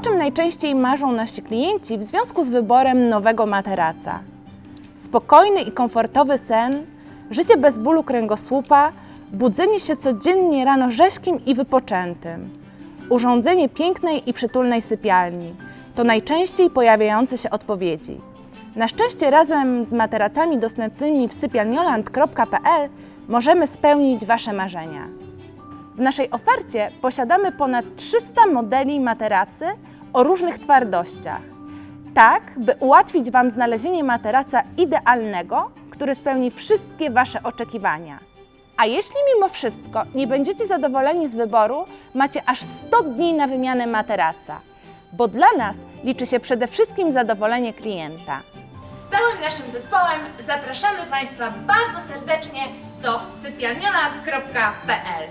O czym najczęściej marzą nasi klienci w związku z wyborem nowego materaca? Spokojny i komfortowy sen, życie bez bólu kręgosłupa, budzenie się codziennie rano rzeźkim i wypoczętym, urządzenie pięknej i przytulnej sypialni to najczęściej pojawiające się odpowiedzi. Na szczęście razem z materacami dostępnymi w sypialnioland.pl możemy spełnić Wasze marzenia. W naszej ofercie posiadamy ponad 300 modeli materacy o różnych twardościach, tak by ułatwić Wam znalezienie materaca idealnego, który spełni wszystkie Wasze oczekiwania. A jeśli mimo wszystko nie będziecie zadowoleni z wyboru, macie aż 100 dni na wymianę materaca, bo dla nas liczy się przede wszystkim zadowolenie klienta. Z całym naszym zespołem zapraszamy Państwa bardzo serdecznie do sypialnioland.pl.